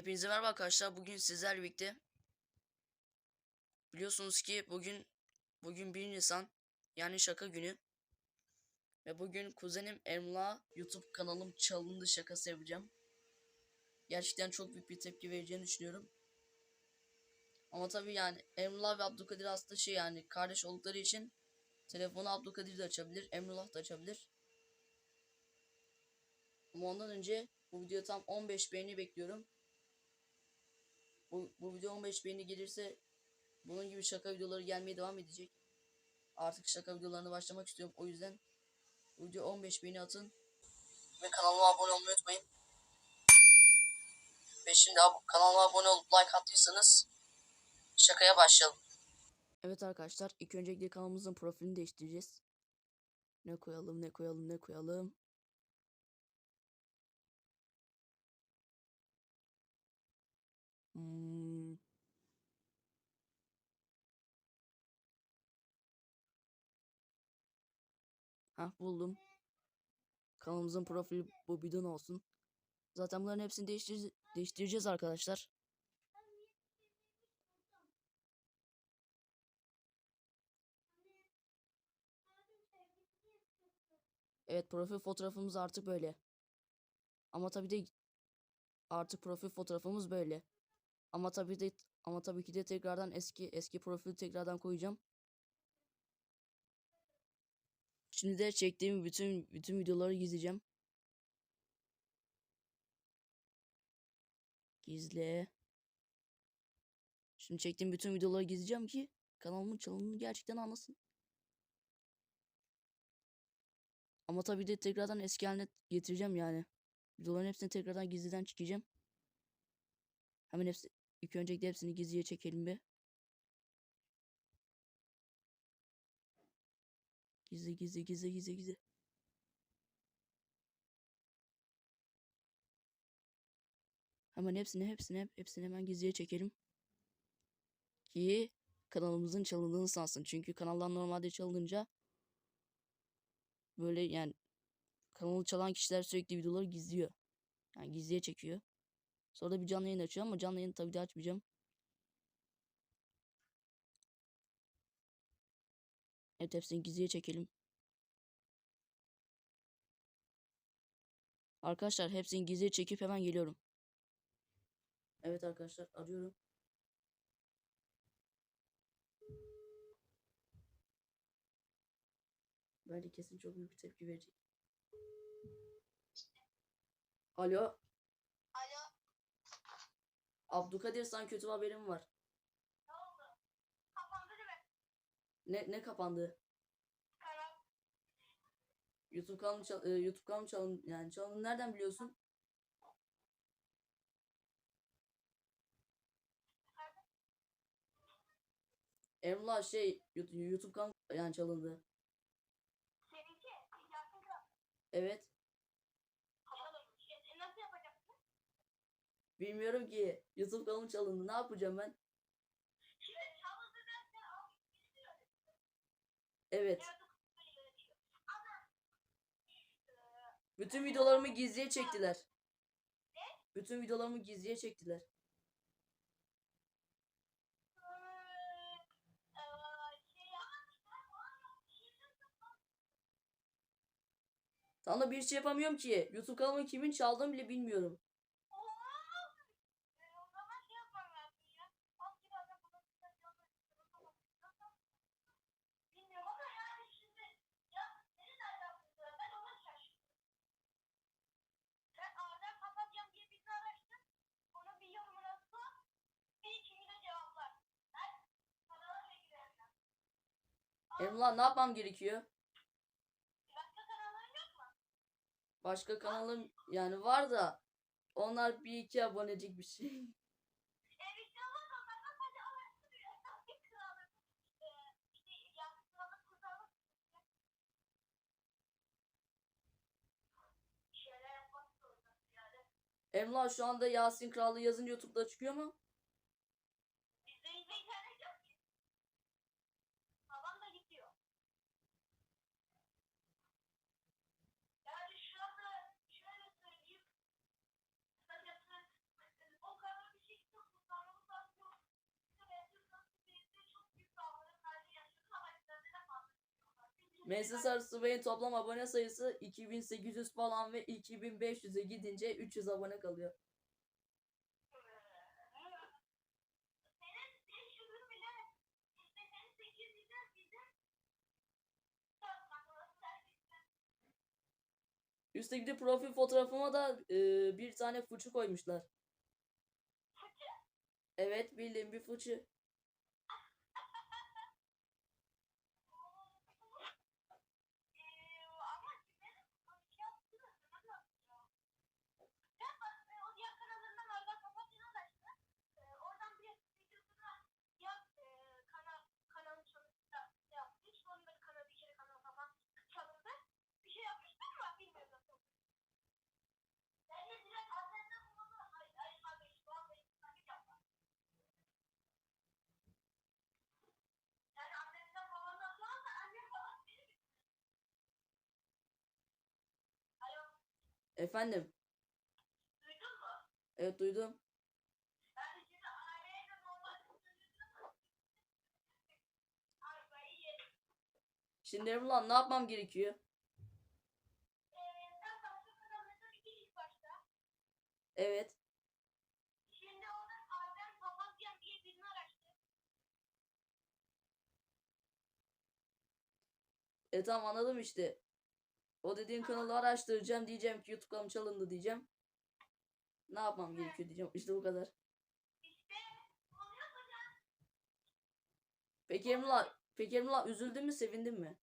Hepinize merhaba arkadaşlar. Bugün sizlerle birlikte biliyorsunuz ki bugün bugün 1 Nisan yani şaka günü. Ve bugün kuzenim Emla YouTube kanalım çalındı şakası yapacağım. Gerçekten çok büyük bir tepki vereceğini düşünüyorum. Ama tabii yani Emrullah ve Abdülkadir aslında şey yani kardeş oldukları için telefonu Abdülkadir de açabilir, Emrullah da açabilir. Ama ondan önce bu video tam 15 beğeni bekliyorum. Bu, bu video 15 beğeni gelirse bunun gibi şaka videoları gelmeye devam edecek. Artık şaka videolarına başlamak istiyorum. O yüzden video 15 beğeni atın. Ve kanalıma abone olmayı unutmayın. Ve şimdi ab- kanalıma abone olup like attıysanız şakaya başlayalım. Evet arkadaşlar ilk öncelikle kanalımızın profilini değiştireceğiz. Ne koyalım ne koyalım ne koyalım. Hmm. Hah buldum. Kanalımızın profili bu bidon olsun. Zaten bunların hepsini değiştir değiştireceğiz arkadaşlar. Evet profil fotoğrafımız artık böyle. Ama tabii de artık profil fotoğrafımız böyle. Ama tabii de ama tabii ki de tekrardan eski eski profili tekrardan koyacağım. Şimdi de çektiğim bütün bütün videoları gizleyeceğim. Gizle. Şimdi çektiğim bütün videoları gizleyeceğim ki kanalımın çalındığını gerçekten anlasın. Ama tabii de tekrardan eski haline getireceğim yani. Videoların hepsini tekrardan gizliden çekeceğim. Hemen hepsi ilk öncelikle hepsini gizliye çekelim bir. Gizli gizli gizli gizli gizli. Hemen hepsini hepsini hepsini hemen gizliye çekelim. Ki kanalımızın çalındığını sansın. Çünkü kanaldan normalde çalınınca böyle yani kanalı çalan kişiler sürekli videoları gizliyor. Yani gizliye çekiyor. Sonra da bir canlı yayın açıyor ama canlı yayını tabii de açmayacağım. Evet hepsini gizliye çekelim. Arkadaşlar hepsini gizliye çekip hemen geliyorum. Evet arkadaşlar arıyorum. Bence kesin çok büyük tepki verecek. Alo, Abdülkadir sana kötü bir haberim var. ne oldu? Kapandı değil mi? Ne ne kapandı? Kanal. YouTube kanalı çal- e, YouTube kanalı çalın yani çalın nereden biliyorsun? Emrullah şey YouTube, YouTube kanalı yani çalındı. Seninki. Evet. Bilmiyorum ki. YouTube kanalım çalındı. Ne yapacağım ben? Evet. Bütün videolarımı gizliye çektiler. Bütün videolarımı gizliye çektiler. da bir şey yapamıyorum ki. YouTube kanalımı kimin çaldığını bile bilmiyorum. E, o zaman şey yapmam lazım ya. Al bir adam bunu Bilmiyorum ama yani şimdi ya seni nereden buldular? Ben ona şaşırdım. Sen Adem kapatacağım diye bizi araştır. Onu bir yorumuna sor. Bir ikini de cevaplar. Ben kanala çekilenler. Emrullah ne yapmam gerekiyor? Başka? Başka kanalım yani var da onlar bir iki abonecik bir şey. E e. Emrullah şu anda Yasin Krallığı yazınca YouTube'da çıkıyor mu? Bizde izle internet yok ki. Babam da gidiyor. Yani şu anda şöyle söyleyeyim. Kısacası o kadar Mesut Subay'ın toplam abone sayısı 2800 falan ve 2500'e gidince 300 abone kalıyor. Senin 500'ün bile işte senin 800'den bizim dört kat orası servisler. Üstteki profil fotoğrafıma da e, bir tane fıçı koymuşlar. Fıçı. Evet bildiğim bir fıçı. Eee, ama kimlerin şey yaptığını hatırlamıyorum. Ben bak, e, o diğer kanallarından Arda Papatyan'a da işte, e, oradan bir videosuna ya e, kanal kanalın çalıştı şey yaptı. Hiç onun böyle kanal bir kere kanal falan çalındı. Bir şey yapmıştı ama bilmiyorum nasıl. Ben de direkt annemden bunu hayır hayır kardeş bu an benim takip yapma. Yani annemden babamdan falan da annem falan benim. Alo. Efendim. Duydun mu? Evet duydum. Şimdi aileye ne yapmam gerekiyor? Ee. Evet. E tamam anladım işte. O dediğin kanalı araştıracağım diyeceğim ki YouTube kanalım çalındı diyeceğim. Ne yapmam gerekiyor diyeceğim. İşte bu kadar. Peki Emrullah, peki Emrullah üzüldün mü sevindin mi?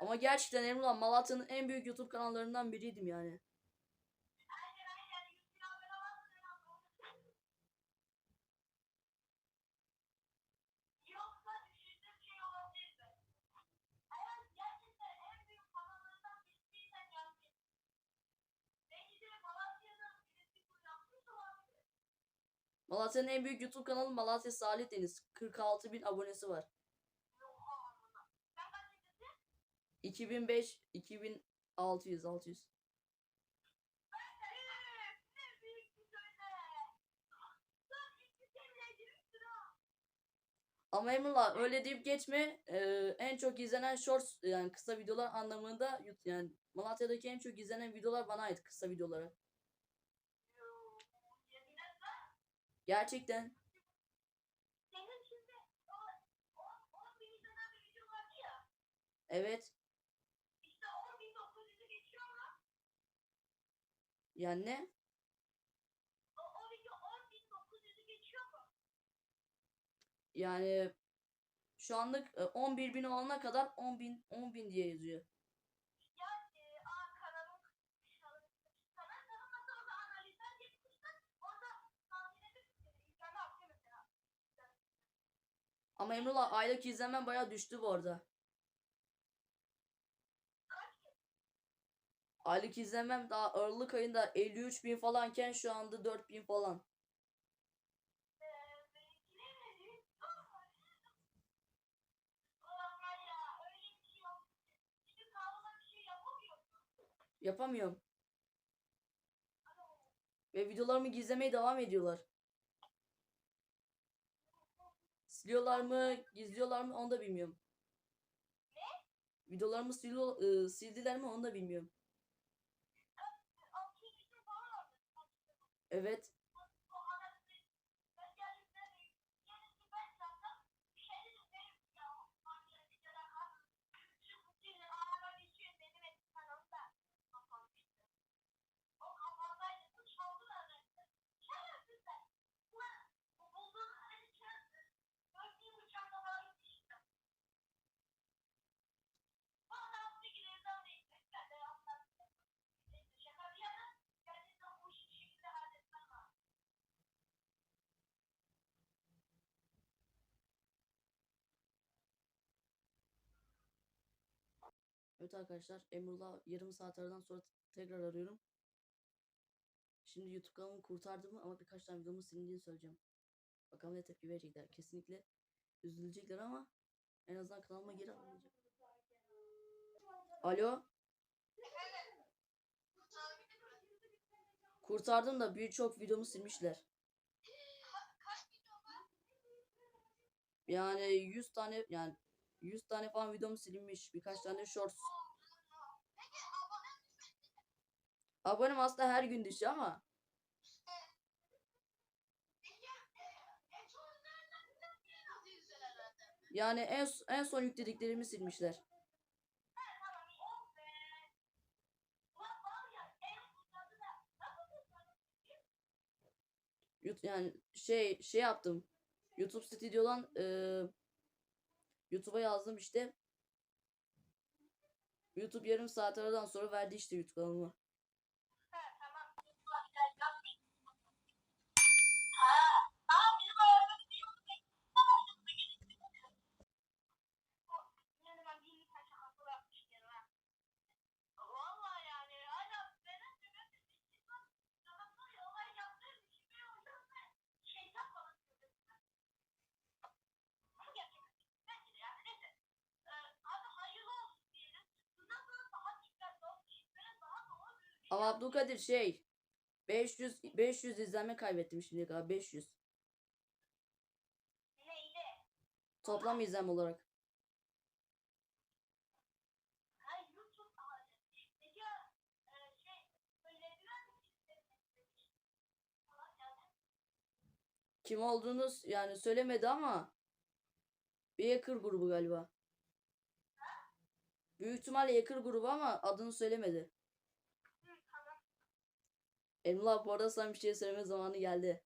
Ama gerçekten Emrullah Malatya'nın en büyük YouTube kanallarından biriydim yani. Malatya'nın en büyük YouTube kanalı Malatya Salih Deniz. 46 bin abonesi var. Oha amına. Sen kaç yaşındasın? 2005, 2600, 600. Evet, ne büyük bir söyle. Lan iki seviye girip sıra. Ama Emrullah öyle deyip geçme. Ee, en çok izlenen shorts yani kısa videolar anlamında yani Malatya'daki en çok izlenen videolar bana ait kısa videoları. Gerçekten. Senin şimdi o, o. Evet. İşte 10.900'ü geçiyor ama Yani ne? o, o video 10.900'ü geçiyor mu? Yani şu anlık e, 11 bin olana kadar 10 bin 10 bin diye yazıyor. Ama Emrullah aylık izlenmem bayağı düştü bu arada. Aylık izlenmem daha Aralık ayında 53 bin falanken şu anda 4 bin falan. Yapamıyorum. Ve videolarımı gizlemeye devam ediyorlar. Siliyorlar mı, gizliyorlar mı onu da bilmiyorum. Videolarımı siliyor, e, sildiler mi onu da bilmiyorum. 600 kişi falan vardı. Evet. Kötü arkadaşlar. Emrullah yarım saat aradan sonra tekrar arıyorum. Şimdi YouTube kanalımı kurtardım ama birkaç tane videomun silindiğini söyleyeceğim. Bakalım ne tepki verecekler. Kesinlikle üzülecekler ama en azından kanalıma geri alınacak. Alo. Kurtardım da birçok videomu silmişler. Yani 100 tane yani 100 tane falan videom silinmiş. Birkaç tane shorts Abonem aslında her gün düşüyor ama e, yani en, en son yüklediklerimi silmişler. Yani şey şey yaptım. YouTube Studio'dan eee YouTube'a yazdım işte. YouTube yarım saat aradan sonra verdi işte YouTube kanalıma. Ama Abdülkadir şey 500 500 izlenme kaybettim şimdiye kadar 500. Neydi? Toplam izlenme olarak. Kim olduğunu s- yani söylemedi ama bir hacker grubu galiba. Büyük ihtimalle hacker grubu ama adını söylemedi. Emrullah bu arada sana bir şey söyleme zamanı geldi.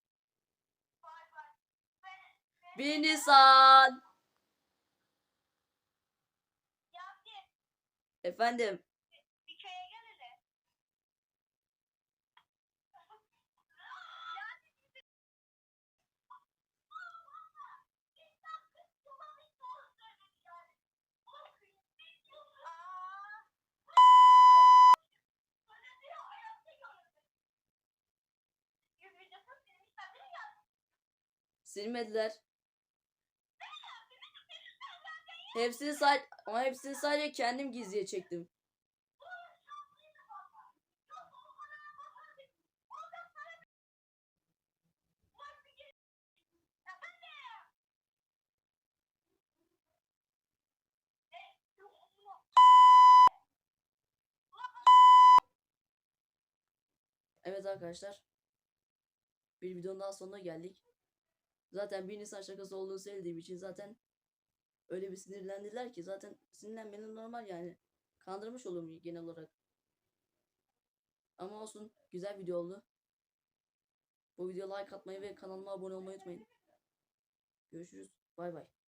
1 Nisan. Efendim. Silmediler. Hepsini sadece ama hepsini sadece kendim gizliye çektim. Evet arkadaşlar. Bir videonun daha sonuna geldik. Zaten bir Nisan şakası olduğunu söylediğim için zaten öyle bir sinirlendiler ki zaten sinirlenmenin normal yani. Kandırmış olurum genel olarak. Ama olsun güzel video oldu. Bu videoya like atmayı ve kanalıma abone olmayı unutmayın. Görüşürüz. Bay bay.